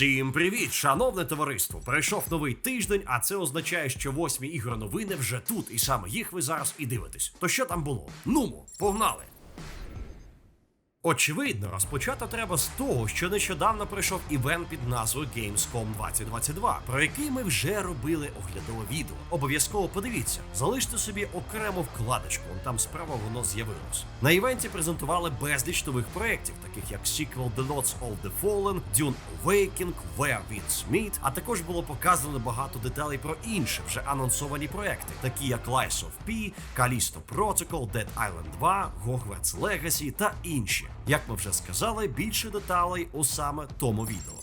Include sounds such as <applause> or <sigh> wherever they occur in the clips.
Всім привіт, шановне товариство! Прийшов новий тиждень, а це означає, що восьмі ігри новини вже тут, і саме їх ви зараз і дивитесь. То що там було? Нумо, погнали! Очевидно, розпочати треба з того, що нещодавно пройшов івент під назвою Gamescom 2022, про який ми вже робили оглядове відео. Обов'язково подивіться, залиште собі окрему вкладочку, там справа воно з'явилось. На івенті презентували безліч нових проєктів, таких як Sequel The Lords of the Fallen, Dune Awakening, Where Winds Meet, а також було показано багато деталей про інші вже анонсовані проекти, такі як Lies of P, Callisto Protocol, Dead Island 2, Hogwarts Legacy та інші. Як ми вже сказали, більше деталей у саме тому відео.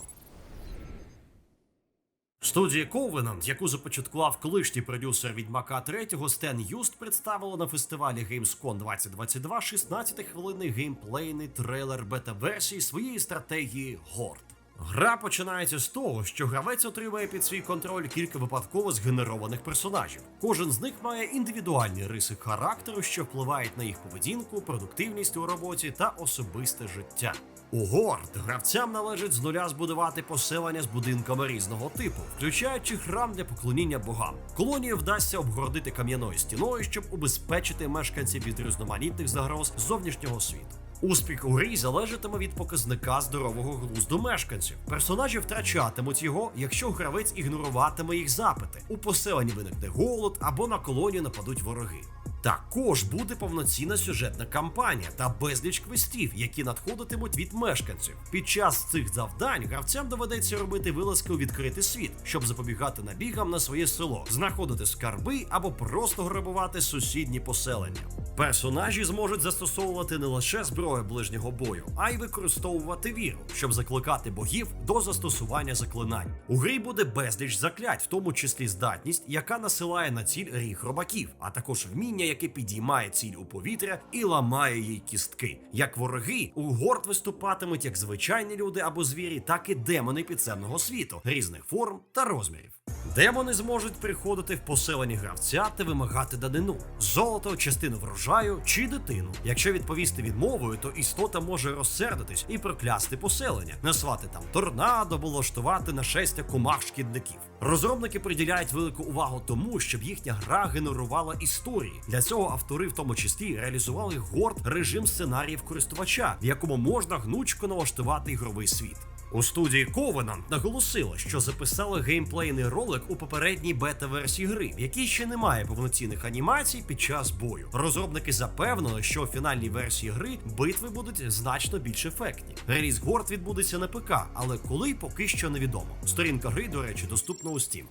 Студія Covenant, яку започаткував колишній продюсер Відьмака 3 Стен Юст, представила на фестивалі Gamescom 2022 16-хвилинний геймплейний трейлер бета-версії своєї стратегії Горд. Гра починається з того, що гравець отримає під свій контроль кілька випадково згенерованих персонажів. Кожен з них має індивідуальні риси характеру, що впливають на їх поведінку, продуктивність у роботі та особисте життя. У Горд гравцям належить з нуля збудувати поселення з будинками різного типу, включаючи храм для поклоніння богам. Колонію вдасться обгородити кам'яною стіною, щоб убезпечити мешканців від різноманітних загроз зовнішнього світу. Успіх у грі залежатиме від показника здорового глузду мешканців. Персонажі втрачатимуть його, якщо гравець ігноруватиме їх запити. У поселенні виникне голод або на колонію нападуть вороги. Також буде повноцінна сюжетна кампанія та безліч квестів, які надходитимуть від мешканців. Під час цих завдань гравцям доведеться робити вилазки у відкритий світ, щоб запобігати набігам на своє село, знаходити скарби або просто грабувати сусідні поселення. Персонажі зможуть застосовувати не лише зброю ближнього бою, а й використовувати віру, щоб закликати богів до застосування заклинань. У грі буде безліч заклять, в тому числі здатність, яка насилає на ціль ріг робаків, а також вміння, яке підіймає ціль у повітря і ламає їй кістки. Як вороги, у горд виступатимуть як звичайні люди або звірі, так і демони підземного світу різних форм та розмірів. Демони зможуть приходити в поселені гравця та вимагати данину золото, частину врожаю чи дитину. Якщо відповісти відмовою, то істота може розсердитись і проклясти поселення, назвати там торнадо влаштувати нашестя комах шкідників. Розробники приділяють велику увагу тому, щоб їхня гра генерувала історії. Для цього автори, в тому числі, реалізували горд режим сценаріїв користувача, в якому можна гнучко налаштувати ігровий світ. У студії Covenant наголосили, що записали геймплейний ролик у попередній бета-версії гри, в якій ще немає повноцінних анімацій під час бою. Розробники запевнили, що у фінальній версії гри битви будуть значно більш ефектні. Реліз Горд відбудеться на ПК, але коли поки що невідомо. Сторінка гри, до речі, доступна у Steam.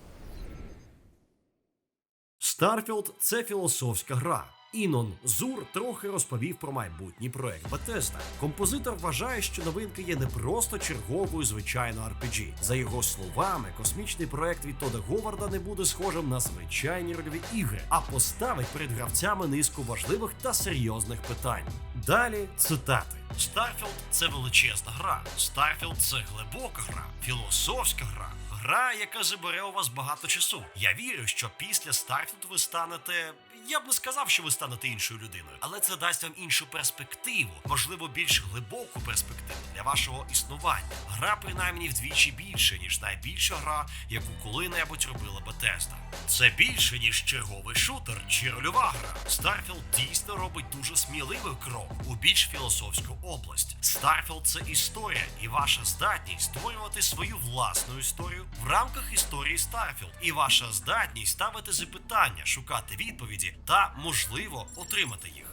Starfield – це філософська гра. Інон Зур трохи розповів про майбутній проект Bethesda. Композитор вважає, що новинка є не просто черговою звичайною RPG. За його словами, космічний проект від Тода Говарда не буде схожим на звичайні рольові ігри, а поставить перед гравцями низку важливих та серйозних питань. Далі цитати. Starfield – це величезна гра. Starfield – це глибока гра, філософська гра. Гра, яка забере у вас багато часу. Я вірю, що після Starfield ви станете. Я б не сказав, що ви станете іншою людиною, але це дасть вам іншу перспективу, можливо, більш глибоку перспективу для вашого існування. Гра принаймні вдвічі більше, ніж найбільша гра, яку коли-небудь робила Bethesda. Це більше, ніж черговий шутер чи рольова гра. Starfield дійсно робить дуже сміливий крок у більш філософську область. Starfield – це історія і ваша здатність створювати свою власну історію в рамках історії Starfield. І ваша здатність ставити запитання, шукати відповіді та, можливо, отримати їх.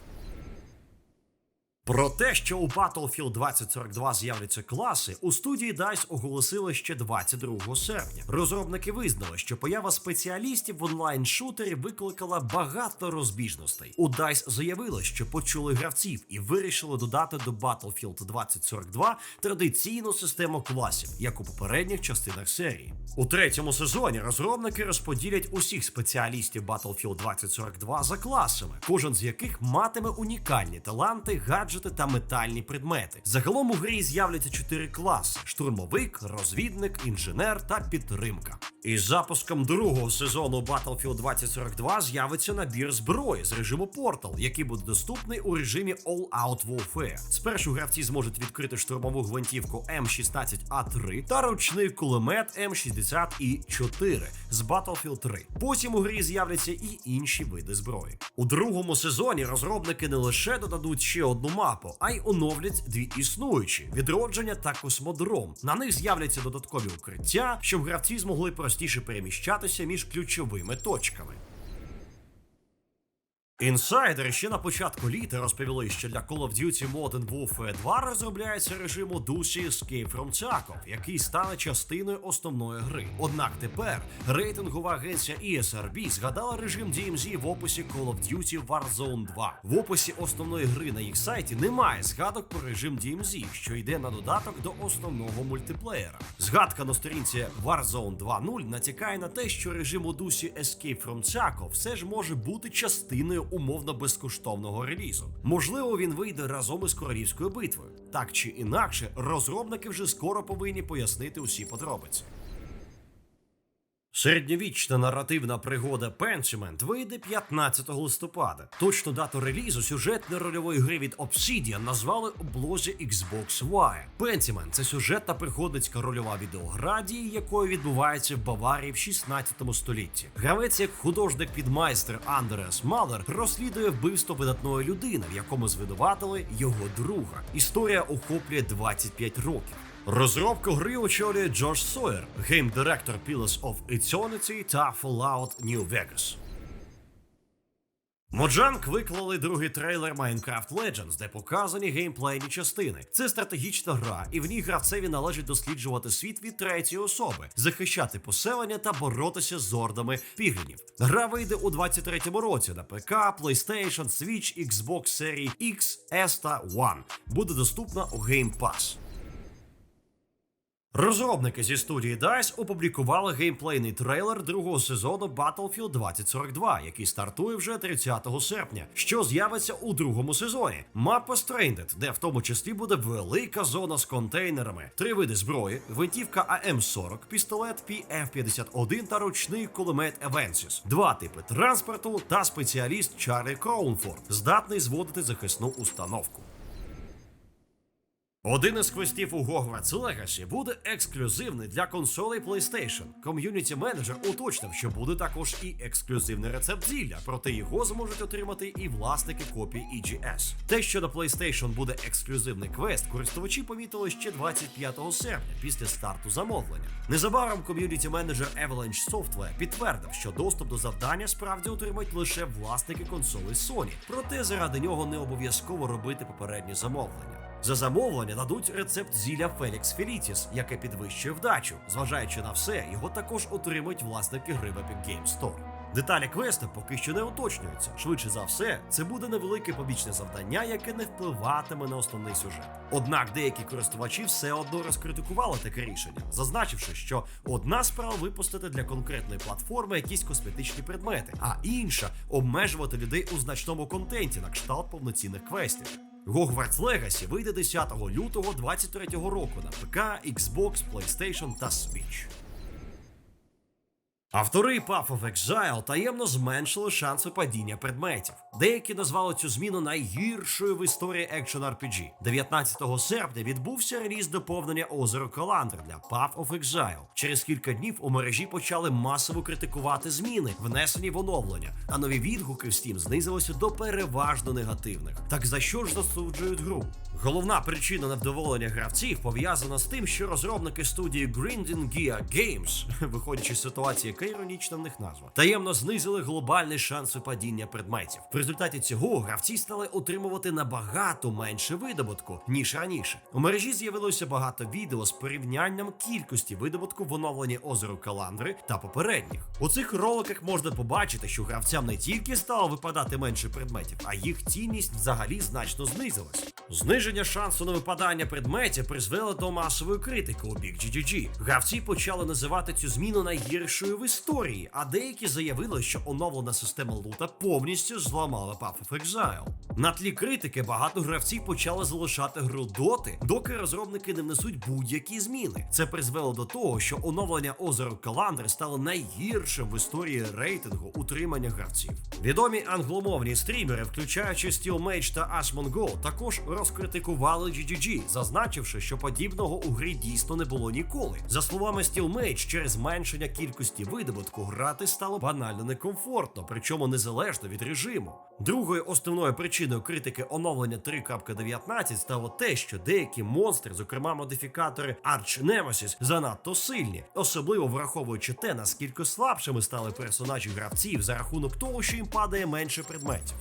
Про те, що у Battlefield 2042 з'являться класи, у студії DICE оголосили ще 22 серпня. Розробники визнали, що поява спеціалістів в онлайн-шутері викликала багато розбіжностей. У DICE заявили, що почули гравців і вирішили додати до Battlefield 2042 традиційну систему класів, як у попередніх частинах серії. У третьому сезоні розробники розподілять усіх спеціалістів Battlefield 2042 за класами, кожен з яких матиме унікальні таланти, гаджети гаджети та метальні предмети. Загалом у грі з'являться чотири класи: штурмовик, розвідник, інженер та підтримка. Із запуском другого сезону Battlefield 2042 з'явиться набір зброї з режиму Portal, який буде доступний у режимі All Out Warfare. Спершу гравці зможуть відкрити штурмову гвинтівку М16А3 та ручний кулемет М60І4 з Battlefield 3. Потім у грі з'являться і інші види зброї. У другому сезоні розробники не лише додадуть ще одну мапу, а й оновлять дві існуючі відродження та космодром. На них з'являться додаткові укриття, щоб гравці змогли простіше переміщатися між ключовими точками. Інсайдери ще на початку літа розповіли, що для Call of Duty Modern Warfare 2 розробляється режим дусі Escape from Tarkov, який стане частиною основної гри. Однак тепер рейтингова агенція ESRB згадала режим DMZ в описі Call of Duty Warzone 2. В описі основної гри на їх сайті немає згадок про режим DMZ, що йде на додаток до основного мультиплеєра. Згадка на сторінці Warzone 2.0 натякає на те, що режим дусі Escape from Tarkov все ж може бути частиною умовно безкоштовного релізу. Можливо, він вийде разом із королівською битвою. Так чи інакше, розробники вже скоро повинні пояснити усі подробиці. Середньовічна наративна пригода Pentiment вийде 15 листопада. Точну дату релізу сюжетної рольової гри від Obsidian назвали у блозі Xbox Wire. Pentiment – це сюжетна пригодницька рольова відеогра, дії якої відбувається в Баварії в 16 столітті. Гравець, як художник підмайстер Андреас Малер, розслідує вбивство видатної людини, в якому звинуватили його друга. Історія охоплює 25 років. Розробку гри очолює Джош Сойер, гейм-директор Pillars of Eternity та Fallout New Vegas. Моджанк виклали другий трейлер Minecraft Legends, де показані геймплейні частини. Це стратегічна гра, і в ній гравцеві належить досліджувати світ від третьої особи, захищати поселення та боротися з ордами піглінів. Гра вийде у 23-му році на ПК, PlayStation, Switch, Xbox серії X, S та One. Буде доступна у Game Pass. Розробники зі студії DICE опублікували геймплейний трейлер другого сезону Battlefield 2042, який стартує вже 30 серпня, що з'явиться у другому сезоні. Мапа Stranded, де в тому числі буде велика зона з контейнерами, три види зброї, гвинтівка АМ-40, пістолет PF-51 та ручний кулемет Avensis, два типи транспорту та спеціаліст Чарлі Кроунфорд, здатний зводити захисну установку. Один із квестів у Hogwarts Legacy буде ексклюзивний для консолей PlayStation. Ком'юніті менеджер уточнив, що буде також і ексклюзивний рецепт зілля, проте його зможуть отримати і власники копій EGS. Те, що на PlayStation буде ексклюзивний квест, користувачі помітили ще 25 серпня після старту замовлення. Незабаром ком'юніті менеджер Avalanche Software підтвердив, що доступ до завдання справді отримають лише власники консолей Sony, проте заради нього не обов'язково робити попередні замовлення. За замовлення дадуть рецепт зілля Фелікс Фелітіс, яке підвищує вдачу. Зважаючи на все, його також отримують власники гри в Epic Games Store. Деталі квесту поки що не уточнюються. Швидше за все, це буде невелике побічне завдання, яке не впливатиме на основний сюжет. Однак деякі користувачі все одно розкритикували таке рішення, зазначивши, що одна справа випустити для конкретної платформи якісь косметичні предмети, а інша обмежувати людей у значному контенті на кшталт повноцінних квестів. Hogwarts Legacy вийде 10 лютого 2023 року на ПК, Xbox, PlayStation та Switch. Автори Path of Exile таємно зменшили шанси падіння предметів. Деякі назвали цю зміну найгіршою в історії екшен RPG. 19 серпня відбувся реліз доповнення озеро Каландр для Path of Exile. Через кілька днів у мережі почали масово критикувати зміни, внесені в оновлення, а нові відгуки в Steam знизилися до переважно негативних. Так за що ж засуджують гру? Головна причина невдоволення гравців пов'язана з тим, що розробники студії Grinding Gear Games, <laughs> виходячи з ситуації, яка іронічна в них назва, таємно знизили глобальний шанс випадіння предметів. В результаті цього гравці стали отримувати набагато менше видобутку ніж раніше. У мережі з'явилося багато відео з порівнянням кількості видобутку в оновленні озеру Каландри та попередніх. У цих роликах можна побачити, що гравцям не тільки стало випадати менше предметів, а їх цінність взагалі значно знизилась. Зниження шансу на випадання предметів призвело до масової критики у бік GGG. Гравці почали називати цю зміну найгіршою в історії, а деякі заявили, що оновлена система лута повністю зламала Path of Exile. На тлі критики багато гравців почали залишати гру доти, доки розробники не внесуть будь-які зміни. Це призвело до того, що оновлення озеро Каландр стало найгіршим в історії рейтингу утримання гравців. Відомі англомовні стрімери, включаючи Steelmage та Ashmon також розкритикували GGG, зазначивши, що подібного у грі дійсно не було ніколи. За словами Steelmage, через зменшення кількості видобутку грати стало банально некомфортно, причому незалежно від режиму. Другою основною причиною критики оновлення 3.19 стало те, що деякі монстри, зокрема модифікатори Arch Nemesis, занадто сильні, особливо враховуючи те, наскільки слабшими стали персонажі гравців за рахунок того, що їм падає менше предметів.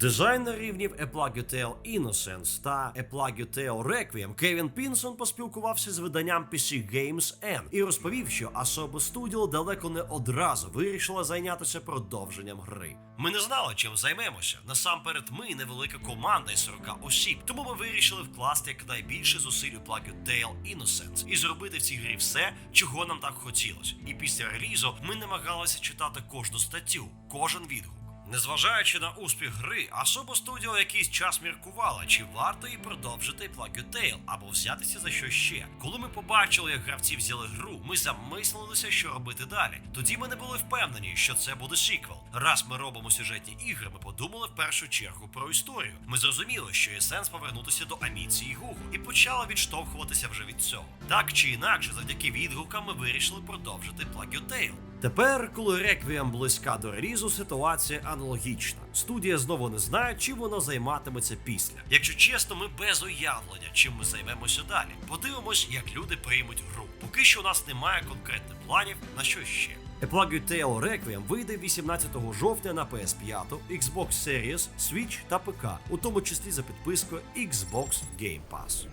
Дизайнер рівнів A Plague Tale Innocence та A Plague Tale Requiem Кевін Пінсон поспілкувався з виданням PC Games N і розповів, що Asobo Studio далеко не одразу вирішила зайнятися продовженням гри. Ми не знали, чим займемося. Насамперед, ми невелика команда із 40 осіб, тому ми вирішили вкласти якнайбільше зусиль у Plague Tale Innocence і зробити в цій грі все, чого нам так хотілося. І після релізу ми намагалися читати кожну статтю, кожен відгук. Незважаючи на успіх гри, Особо студіо якийсь час міркувала, чи варто їй продовжити Plague Tale або взятися за що ще. Коли ми побачили, як гравці взяли гру, ми замислилися, що робити далі. Тоді ми не були впевнені, що це буде сіквел. Раз ми робимо сюжетні ігри, ми подумали в першу чергу про історію. Ми зрозуміли, що є сенс повернутися до аміції Гугу і почали відштовхуватися вже від цього. Так чи інакше, завдяки відгукам ми вирішили продовжити Plague Tale. Тепер, коли Реквієм близька до релізу, ситуація аналогічна. Студія знову не знає, чим вона займатиметься після. Якщо чесно, ми без уявлення, чим ми займемося далі. Подивимось, як люди приймуть гру. Поки що у нас немає конкретних планів на що ще. A Plague Tale Requiem вийде 18 жовтня на PS5, Xbox Series, Switch та ПК, у тому числі за підпискою Xbox Game Pass.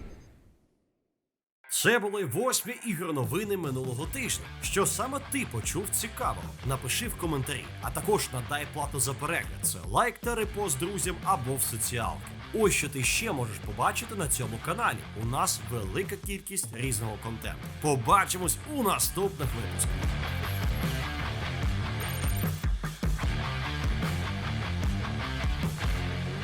Це були восьмі ігор новини минулого тижня. Що саме ти почув цікавого? Напиши в коментарі, а також надай плату за перегляд. Це лайк та репост друзям або в соціалки. Ось що ти ще можеш побачити на цьому каналі. У нас велика кількість різного контенту. Побачимось у наступних випусках.